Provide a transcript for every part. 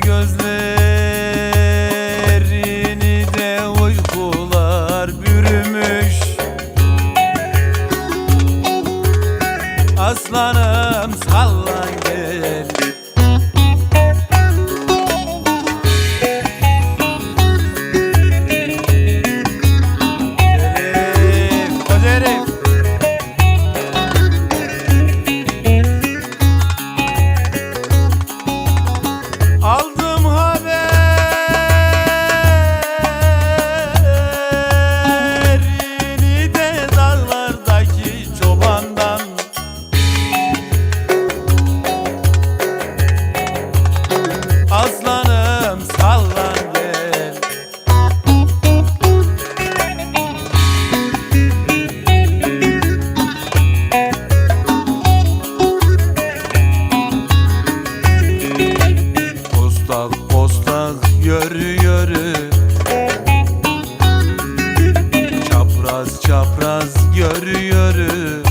Gözlerini de uykular bürümüş. Aslanım sallan gel. Yürü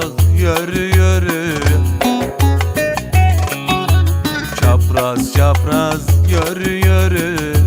postak yürü yürü Çapraz çapraz yürü yürü